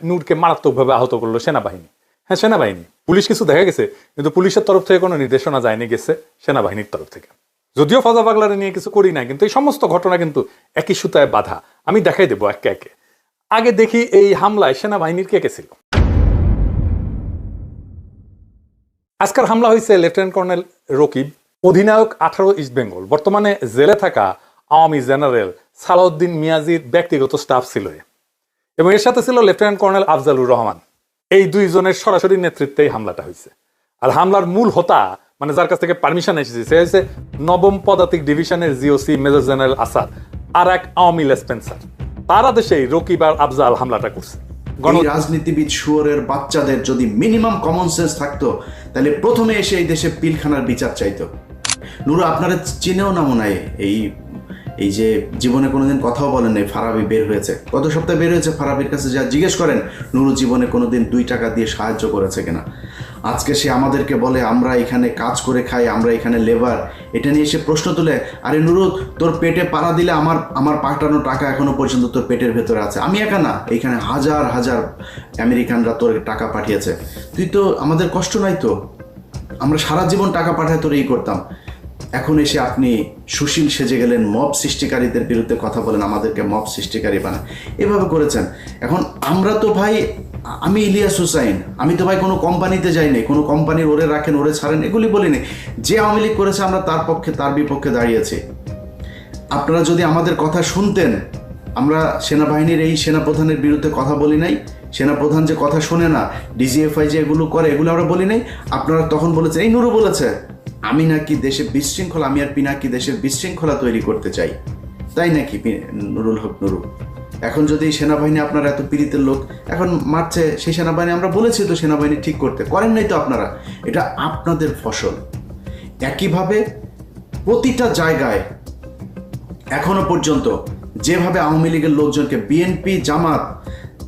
নূরকে মারাত্মকভাবে আহত করল সেনাবাহিনী। হ্যাঁ সেনাবাহিনী। পুলিশ কিছু দেখা গেছে, কিন্তু পুলিশের তরফ থেকে কোনো নির্দেশনা যায়নি গেছে সেনাবাহিনীর তরফ থেকে। যদিও ফাজা পাগলারে নিয়ে কিছু করি না কিন্তু এই সমস্ত ঘটনা কিন্তু একই সুতায় বাধা। আমি দেখাই দেবো একে একে। আগে দেখি এই হামলায় সেনাবাহিনীর কে কে ছিল। আজকের হামলা হয়েছে লেফটেন্যান্ট কর্নেল রকিব, অধিনায়ক আঠারো ইস্ট বেঙ্গল। বর্তমানে জেলে থাকা আওয়ামী জেনারেল সালাউদ্দিন মিয়াজির ব্যক্তিগত স্টাফ ছিল। এবং এর সাথে ছিল লেফটেন্যান্ট কর্নেল আফজালুর রহমান। এই দুইজনের সরাসরি নেতৃত্বেই হামলাটা হয়েছে। আর হামলার মূল হোতা মানে যার কাছ থেকে পারমিশন এসেছে সে হয়েছে নবম পদাতিক ডিভিশনের জিওসি মেজর জেনারেল আসাদ আর এক আওয়ামী লেসপেন্সার। তার আদেশেই রকিব আর আফজাল হামলাটা করছে। গণ রাজনীতিবিদ শুয়োরের বাচ্চাদের যদি মিনিমাম কমন সেন্স থাকতো তাহলে প্রথমে এসে এই দেশে পিলখানার বিচার চাইতো। নুরু আপনারা চিনেও না মনে হয় এই এই যে জীবনে কোনোদিন কথাও বলেন নাই ফারাবি বের হয়েছে। গত সপ্তাহে বের হয়েছে ফারাবির কাছে, যা জিজ্ঞেস করেন, নুরু জীবনে কোনোদিন দুই টাকা দিয়ে সাহায্য করেছে কিনা? আজকে সে আমাদেরকে বলে, আমরা এখানে কাজ করে খাই, আমরা এখানে লেবার এটা নিয়ে সে প্রশ্ন তুলে, আরে নুরু, তোর পেটে পাড়া দিলে আমার আমার পাঠানো টাকা এখনও পর্যন্ত তোর পেটের ভেতরে আছে। আমি একা না, এখানে হাজার হাজার আমেরিকানরা তোর টাকা পাঠিয়েছে। তুই তো আমাদের কষ্ট নাই তো? আমরা সারা জীবন টাকা পাঠায় তোর এই করতাম। এখন এসে আপনি সুশীল সেজে গেলেন, মব সৃষ্টিকারীদের বিরুদ্ধে কথা বলেন, আমাদেরকে মব সৃষ্টিকারী বানান। এভাবে করেছেন। এখন আমরা তো ভাই, আমি ইলিয়াস হুসাইন, আমি তো ভাই কোনো কোম্পানিতে যাইনি, কোনো কোম্পানির ওরে রাখেন, ওরে ছাড়েন, এগুলি বলিনি। যে আওয়ামী লীগ করেছে, আমরা তার পক্ষে, তার বিপক্ষে দাঁড়িয়েছি। আপনারা যদি আমাদের কথা শুনতেন, আমরা সেনাবাহিনীর এই সেনাপ্রধানের বিরুদ্ধে কথা বলি নাই, সেনাপ্রধান যে কথা শোনে না ডিজিএফআই যে এগুলো করে, এগুলো আমরা বলি নাই, আপনারা তখন বলেছেন, এই নুরু বলেছে আমি নাকি দেশে বিশৃঙ্খলা, আমি আর পিনাকি দেশের বিশৃঙ্খলা তৈরি করতে চাই? তাই নাকি নুরুল হক নুরু? এখন যদি সেনাবাহিনী আপনারা এত পীড়িতের লোক, এখন মারছে সেই সেনাবাহিনী, আমরা বলেছি তো সেনাবাহিনী ঠিক করতে, করেন নাই তো আপনারা? এটা আপনাদের ফসল। একইভাবে প্রতিটা জায়গায় এখনও পর্যন্ত যেভাবে আওয়ামী লীগের লোকজনকে, বিএনপি, জামাত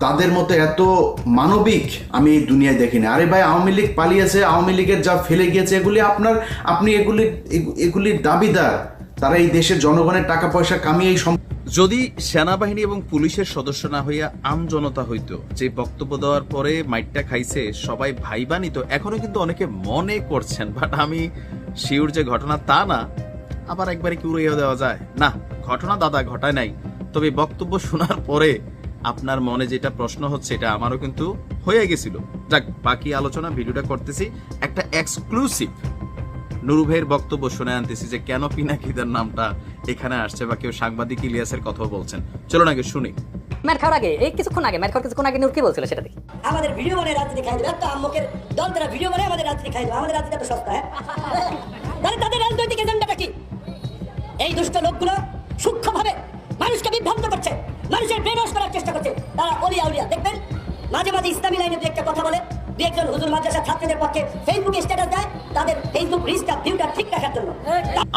তাদের মতো এত মানবিক আমি এই দুনিয়ায় দেখিনি। আরে ভাই, আওয়ামী লীগ পালিয়েছে, আওয়ামী লীগের যা ফেলে গিয়েছে, এগুলি আপনার, আপনি এগুলি, এগু- এগুলির দাবিদার। তারা এই দেশের জনগণের টাকা পয়সা কামিয়ে এই যদি সেনাবাহিনী এবং পুলিশের সদস্য না হইয়া আম জনতা হইতো, যে বক্তব্য দেওয়ার পরে মাইটটা খাইছে, সবাই ভাইবানি তো এখনও কিন্তু অনেকে মনে করছেন, বাট আমি শিওর যে ঘটনা তা না। আবার একবারে কি উড়িয়ে দেওয়া যায়? না, ঘটনা দাদা, ঘটায় নাই। তবে বক্তব্য শোনার পরে আপনার মনে যেটা প্রশ্ন হচ্ছে এটা আমারও কিন্তু হয়ে গেছিল। যাক বাকি আলোচনা ভিডিওটা করতেছি একটা এক্সক্লুসিভ নুরু ভাইয়ের বক্তব্য শুনে আনতেছি যে কেন পিনাকিদার নামটা এখানে আসছে বা কেউ সাংবাদিক ইলিয়াসের কথাও বলছেন। চলো নাকি শুনি। ম্যাট খাওয়ার আগে এই কিছুক্ষণ আগে ম্যাট খাওয়ার কিছুক্ষণ আগে নূর কি বলছিল সেটা দেখি। আমাদের ভিডিও বানায় রাজনীতি খাই দেবে একটা আম্মকের দল তারা ভিডিও বানায় আমাদের রাজনীতি খাই দেবে আমাদের রাজনীতি এত সস্তা হ্যাঁ? তাহলে তাদের রাজনৈতিক এজেন্ডাটা কি? এই দুষ্ট লোকগুলো সূক্ষ্মভাবে মানুষকে বিভ্রান্ত করছে মানুষের ব্রেনওয়াশ করার চেষ্টা করছে তারা অলিয়া দেখবেন? মাঝে মাঝে ইসলামী লাইনে দু একটা কথা বলে, দু একজন হুজুর ছাত্রদের পক্ষে ফেসবুকে স্ট্যাটাস দেয়, তাদের ফেসবুক ভিউটা ঠিক রাখার জন্য।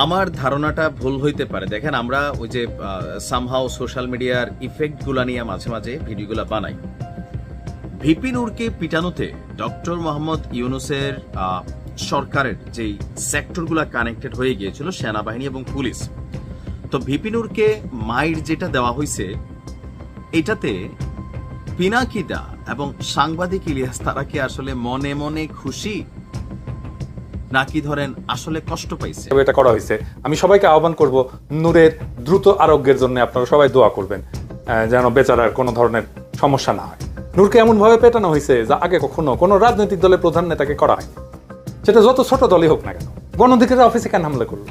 আমার ধারণাটা ভুল হইতে পারে। দেখেন, আমরা ওই যে সামহাও সোশ্যাল মিডিয়ার ইফেক্টগুলা নিয়ে মাঝে মাঝে ভিডিওগুলো বানাই। ভিপি নূরকে পিটানোতে ডক্টর মোহাম্মদ ইউনুসের সরকারের যেই সেক্টরগুলো কানেক্টেড হয়ে গিয়েছিল, সেনাবাহিনী এবং পুলিশ। তো ভিপি নূরকে মাইর যেটা দেওয়া হয়েছে এটাতে পিনাকিদা এবং সাংবাদিক ইলিয়াস, তারা কি আসলে মনে মনে খুশি? নাকি ধরেন আসলে কষ্ট পাইছে? এটা করা হয়েছে। আমি সবাইকে আহ্বান করব, নূরের দ্রুত আরোগ্যের জন্য আপনারা সবাই দোয়া করবেন যেন বেচারার কোনো ধরনের সমস্যা না হয়। নূরকে এমন ভাবে পেটানো হয়েছে যা আগে কখনো কোনো রাজনৈতিক দলের প্রধান নেতাকে করা হয়নি। সেটা যত ছোট দলই হোক না কেন গণ অধিকারের অফিসে কেন হামলা করল?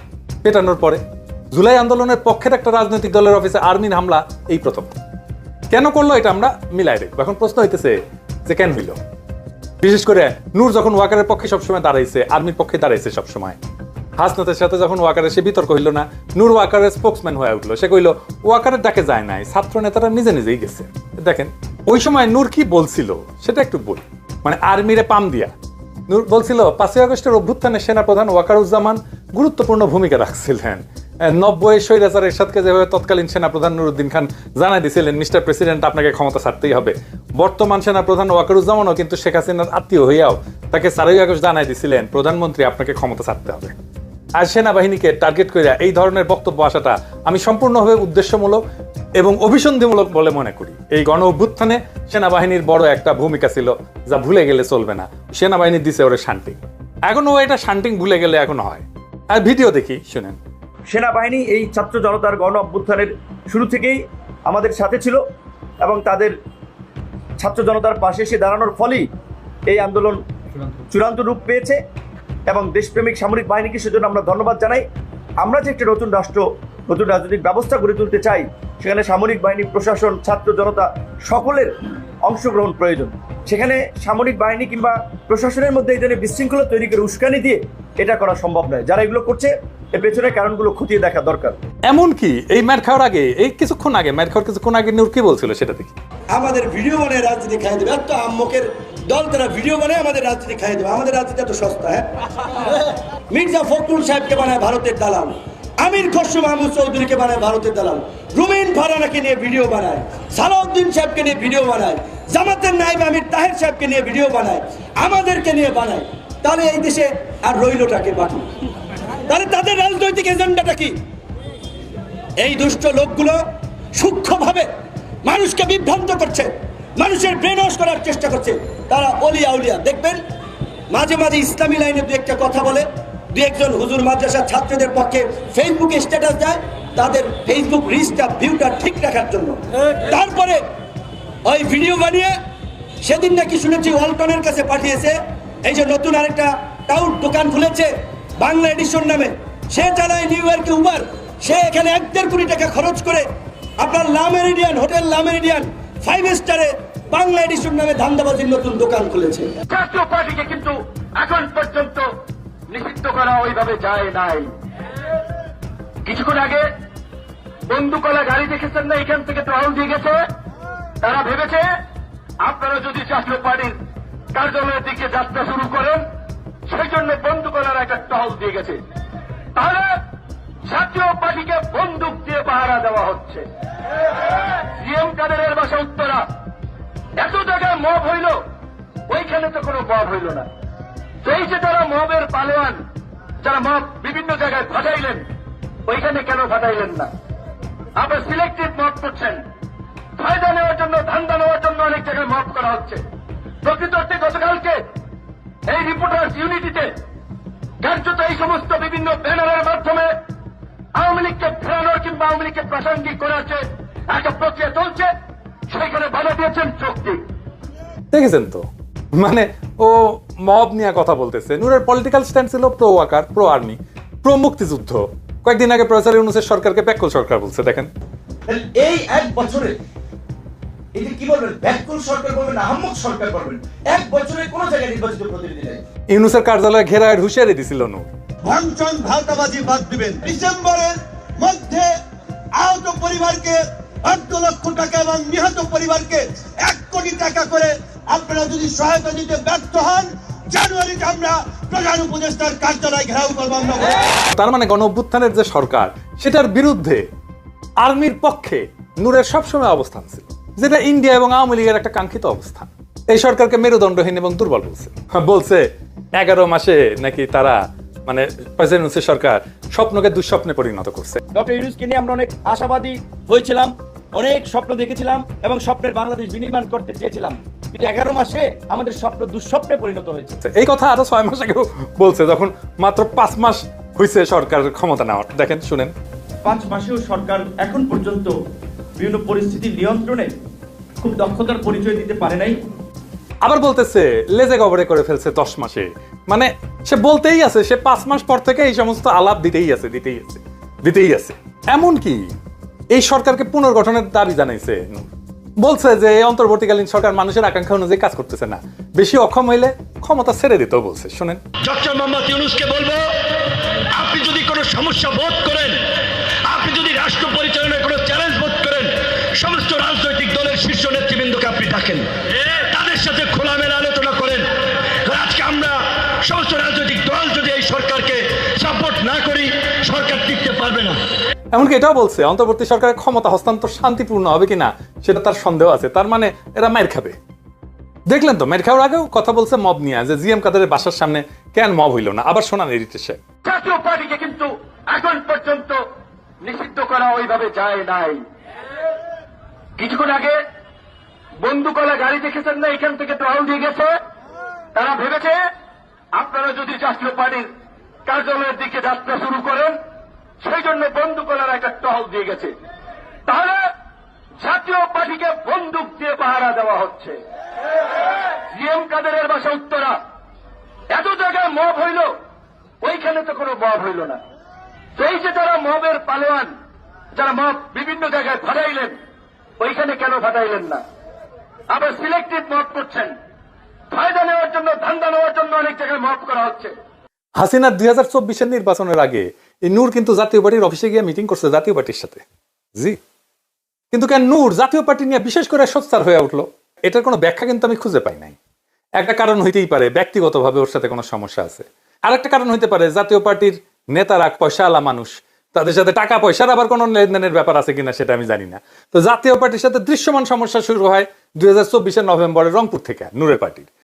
পেটানোর পরে জুলাই আন্দোলনের পক্ষের একটা রাজনৈতিক দলের অফিসে আর্মির হামলা, এই প্রথম। কেন করল এটা আমরা মিলাই দেখব এখন প্রশ্ন হইতেছে যে কেন হইল? বিশেষ করে নূর যখন ওয়াকারের পক্ষে সবসময় দাঁড়াইছে, আর্মির পক্ষে দাঁড়াইছে সবসময়। হাসনাতের সাথে যখন ওয়াকারের সে বিতর্ক হইল না, নূর ওয়াকারের স্পোক্সম্যান হয়ে উঠল। সে কইলো, ওয়াকারের ডাকে যায় নাই, ছাত্র নেতারা নিজে নিজেই গেছে। দেখেন, ওই সময় নূর কি বলছিল, সেটা একটু বলি। মানে আর্মিরে পাম দিয়া। নূর বলছিল, পাঁচই আগস্টের অভ্যুত্থানে সেনাপ্রধান ওয়াকারুজ্জামান গুরুত্বপূর্ণ ভূমিকা রাখছিলেন। নব্বই স্বৈরাচার এরশাদকে যেভাবে তৎকালীন সেনাপ্রধান নুরুদ্দিন খান জানাই দিয়েছিলেন মিস্টার প্রেসিডেন্ট আপনাকে ক্ষমতা ছাড়তেই হবে। বর্তমান সেনাপ্রধান ওয়াকারুজ্জামানও কিন্তু শেখ হাসিনার আত্মীয় হইয়াও তাকে চারই আগস্ট জানাই দিয়েছিলেন প্রধানমন্ত্রী আপনাকে ক্ষমতা ছাড়তে হবে। আর সেনাবাহিনীকে টার্গেট করে এই ধরনের বক্তব্য আসাটা আমি সম্পূর্ণভাবে উদ্দেশ্যমূলক এবং অভিসন্ধিমূলক বলে মনে করি। এই গণ অভ্যুত্থানে সেনাবাহিনীর বড় একটা ভূমিকা ছিল যা ভুলে গেলে চলবে না। সেনাবাহিনী দিছে ওরে শান্তি। এখনও এটা শান্তিং ভুলে গেলে এখনও হয়। আর ভিডিও দেখি, শুনেন। সেনাবাহিনী এই ছাত্র জনতার গণ অভ্যুত্থানের শুরু থেকেই আমাদের সাথে ছিল এবং তাদের ছাত্র জনতার পাশে এসে দাঁড়ানোর ফলেই এই আন্দোলন চূড়ান্ত রূপ পেয়েছে এবং দেশপ্রেমিক সামরিক বাহিনীকে সেজন্য আমরা ধন্যবাদ জানাই। আমরা যে একটি নতুন রাষ্ট্র, নতুন রাজনৈতিক ব্যবস্থা গড়ে তুলতে চাই, সেখানে সামরিক বাহিনী, প্রশাসন, ছাত্র জনতা সকলের অংশগ্রহণ প্রয়োজন। সেখানে সামরিক বাহিনী কিংবা প্রশাসনের মধ্যে এই ধরনের বিশৃঙ্খলা তৈরি করে উস্কানি দিয়ে এটা করা সম্ভব নয়। যারা এগুলো করছে এর পেছনে কারণগুলো খতিয়ে দেখা দরকার। এমনকি এই ম্যাট খাওয়ার আগে এই কিছুক্ষণ আগে ম্যাট খাওয়ার কিছুক্ষণ আগে নূর কি বলছিল সেটা দেখি। আমাদের ভিডিও বানায় রাজনীতি খাই দেবে। এত আম্মকের দল তারা ভিডিও বানায় আমাদের রাজনীতি খাই দেবে। আমাদের রাজনীতি এত সস্তা হ্যাঁ? মির্জা ফখরুল সাহেবকে বানায় ভারতের দালাল। আমির খসরু মাহমুদ চৌধুরীকে বানায় ভারতের দালাল। রুমিন ফারানাকে নিয়ে ভিডিও বানায়। সালাউদ্দিন সাহেবকে নিয়ে ভিডিও বানায়। জামাতের নাইব আমির তাহের সাহেবকে নিয়ে ভিডিও বানায়। আমাদেরকে নিয়ে বানায়। তাহলে এই দেশে আর রইলটাকে বাকি তাহলে তাদের রাজনৈতিক এজেন্ডাটা কি? এই দুষ্ট লোকগুলো সূক্ষ্মভাবে মানুষকে বিভ্রান্ত করছে, মানুষের ব্রেনওয়াশ করার চেষ্টা করছে। তারা অলিয়া উলিয়া দেখবেন, মাঝে মাঝে ইসলামী লাইনে দু একটা কথা বলে, দু একজন হুজুর মাদ্রাসার ছাত্রদের পক্ষে ফেসবুকে স্ট্যাটাস দেয়, তাদের ফেসবুক রিচটা ভিউটা ঠিক রাখার জন্য। তারপরে ওই ভিডিও বানিয়ে সেদিন নাকি শুনেছি ওয়ালটনের কাছে পাঠিয়েছে, এই যে নতুন আরেকটা টাউট দোকান খুলেছে বাংলা এডিশন নামে। সে চালায় নিউ ইয়র্কে উবার সে এখানে এক দেড় কোটি টাকা খরচ করে আপনার লামেরিডিয়ান, হোটেল লামেরিডিয়ান ফাইভ স্টারে বাংলা এডিশন নামে ধান্দাবাজির নতুন দোকান খুলেছে। জাতীয় পার্টিকে কিন্তু এখন পর্যন্ত নিষিদ্ধ করা ওইভাবে যায় নাই। কিছুক্ষণ আগে বন্দুকলা গাড়ি দেখেছেন না, এখান থেকে টহল দিয়ে গেছে? তারা ভেবেছে, আপনারা যদি জাতীয় পার্টির কার্যালয়ের দিকে যাত্রা শুরু করেন সেই জন্য বন্দুকলার একটা টহল দিয়ে গেছে। তাহলে জাতীয় পার্টিকে বন্দুক দিয়ে পাহারা দেওয়া হচ্ছে। সিএম কাদেরের বাসা উত্তরা। এত জায়গায় মব হইল, ওইখানে তো কোনো মব হইল না। সেই যে তারা মবের পালোয়ান, যারা মব বিভিন্ন জায়গায় ফাটাইলেন, ওইখানে কেন ফাটাইলেন না? আপনার সিলেক্টিভ মব করছেন। ফায়দা নেওয়ার জন্য, ধান্দা নেওয়ার জন্য অনেক জায়গায় মব করা হচ্ছে। প্রকৃত অর্থে গতকালকে এই রিপোর্টার্স ইউনিটিতে কার্যত এই সমস্ত বিভিন্ন ব্যানারের মাধ্যমে আওয়ামী লীগকে ফেরানোর কিংবা আওয়ামী লীগকে প্রাসঙ্গিক করার যে একটা প্রক্রিয়া চলছে সেখানে বাধা দিয়েছেন চুক্তি। দেখেছেন তো? মানে ও মব নিয়ে কথা বলতেছে। নূরের পলিটিক্যাল স্ট্যান্ড ছিল pro Waker pro army pro মুক্তিযুদ্ধ। কয়েকদিন আগে প্রফেসর ইউনুসের সরকারকে প্যাকল সরকার বলছে দেখেন। এই এক বছরে এই কি বলবেন? ব্যাকুল সরকার বলবেন আহম্মক সরকার বলবেন? এক বছরে কোন জায়গায় নির্বাচিত প্রতিনিধি নেই। ইউনুসের কার্যালয়ে ঘেরায় হুঁশিয়ারি দিছিল নূর। ভাঙচন ভাতাবাজি বাদ দিবেন। ডিসেম্বরের মধ্যে আহত পরিবারকে আট লক্ষ টাকা এবং নিহত পরিবারকে এক কোটি টাকা করে আপনারা যদি সহায়তা দিতে ব্যর্থ হন জানুয়ারিতে আমরা প্রধান উপদেষ্টার কার্যালয় ঘেরাও করব আমরা। তার মানে গণ অভ্যুত্থানের যে সরকার সেটার বিরুদ্ধে আর্মির পক্ষে নূরের সবসময় অবস্থান ছিল। যেটা ইন্ডিয়া এবং আওয়ামী লীগের একটা কাঙ্ক্ষিত অবস্থান। এই সরকারকে মেরুদণ্ডহীন এবং দুর্বল বলছে। বলছে এগারো মাসে নাকি তারা মানে প্রেসিডেন্ট ইউনূসের সরকার স্বপ্নকে দুঃস্বপ্নে পরিণত করছে। ডক্টর ইউনুসকে নিয়ে আমরা অনেক আশাবাদী হয়েছিলাম অনেক স্বপ্ন দেখেছিলাম এবং স্বপ্নের বাংলাদেশ বিনির্মাণ করতে চেয়েছিলাম। কিন্তু এগারো মাসে আমাদের স্বপ্ন দুঃস্বপ্নে পরিণত হয়েছে। এই কথা আরও ছয় মাস আগেও বলছে যখন মাত্র পাঁচ মাস হয়েছে সরকার ক্ষমতা নেওয়ার। দেখেন শুনেন। পাঁচ মাসেও সরকার এখন পর্যন্ত বিভিন্ন পরিস্থিতি নিয়ন্ত্রণে খুব দক্ষতার পরিচয় দিতে পারে নাই। আবার বলতেছে লেজে গবরে করে ফেলছে দশ মাসে। মানে সে বলতেই আছে সে পাঁচ মাস পর থেকে এই সমস্ত আলাপ দিতেই আছে দিতেই আছে দিতেই আছে। এমন কি এই সরকারকে পুনর্গঠনের দাবি জানাইছে। বলছে যে এই অন্তর্বর্তীকালীন সরকার মানুষের আকাঙ্ক্ষা অনুযায়ী কাজ করতেছে না। বেশি অক্ষম হইলে ক্ষমতা ছেড়ে দিতেও বলছে। শুনেন। ডক্টর মোহাম্মদ ইউনুসকে বলব আপনি যদি কোনো সমস্যা বোধ করেন আপনি যদি রাষ্ট্র পরিচালনায় কোনো চ্যালেঞ্জ বোধ করেন সমস্ত রাজনৈতিক দলের শীর্ষ নেতৃবৃন্দকে আপনি ডাকেন। তাদের সাথে খোলামেলা আলোচনা করেন। আজকে আমরা সমস্ত রাজনৈতিক দল যদি এই সরকারকে সাপোর্ট না করি সরকার টিকতে পারবে না। এমনকি এটাও বলছে অন্তর্বর্তী সরকারের ক্ষমতা হস্তান্তর শান্তিপূর্ণ হবে কিনা সেটা তার সন্দেহ আছে। তার মানে এরা মায়ের খাবে। দেখলেন তো মেয়ের খাওয়ার আগেও কথা বলছে মব নিয়ে যে জিএম কাদের বাসার সামনে কেন মব হইল না? আবার শোনান সাহেব জাতীয় পার্টিকে কিন্তু এখন পর্যন্ত নিষিদ্ধ করা ওইভাবে যায় নাই। কিছুক্ষণ আগে বন্দুকলা গাড়ি দেখেছেন না, এখান থেকে টহল দিয়ে গেছে। তারা ভেবেছে, আপনারা যদি জাতীয় পার্টির কার্যালয়ের দিকে যাত্রা শুরু করেন, সেই জন্য বন্দুকলার একটা টহল দিয়ে গেছে। তাহলে জাতীয় পার্টিকে বন্দুক দিয়ে পাহারা দেওয়া হচ্ছে। জিএম কাদেরের বাসা উত্তরা। এত জায়গায় মব হইল, ওইখানে তো কোনো মব হইল না। এই যে তারা মবের পালোয়ান, যারা মব বিভিন্ন জায়গায় ফাটাইলেন ওইখানে কেন ফাটাইলেন না? আবার সিলেক্টিভ মব করছেন। ফায়দা নেওয়ার জন্য, ধান্দা নেওয়ার জন্য অনেক জায়গায় মব করা হচ্ছে। হাসিনার দুই হাজার চব্বিশের নির্বাচনের আগে এই নূর কিন্তু জাতীয় পার্টির অফিসে গিয়ে মিটিং করছে জাতীয় পার্টির সাথে। জি। কিন্তু কেন নূর জাতীয় পার্টি নিয়ে বিশেষ করে সোচ্চার হয়ে উঠল? এটার কোনো ব্যাখ্যা কিন্তু আমি খুঁজে পাই নাই। একটা কারণ হইতেই পারে, ব্যক্তিগতভাবে ওর সাথে কোনো সমস্যা আছে। আর একটা কারণ হইতে পারে, জাতীয় পার্টির নেতারা পয়সাওয়ালা মানুষ তাদের সাথে টাকা পয়সার আবার কোনো লেনদেনের ব্যাপার আছে কিনা সেটা আমি জানি না। তো জাতীয় পার্টির সাথে দৃশ্যমান সমস্যা শুরু হয় দুই হাজার নভেম্বরে রংপুর থেকে নূরের পার্টির।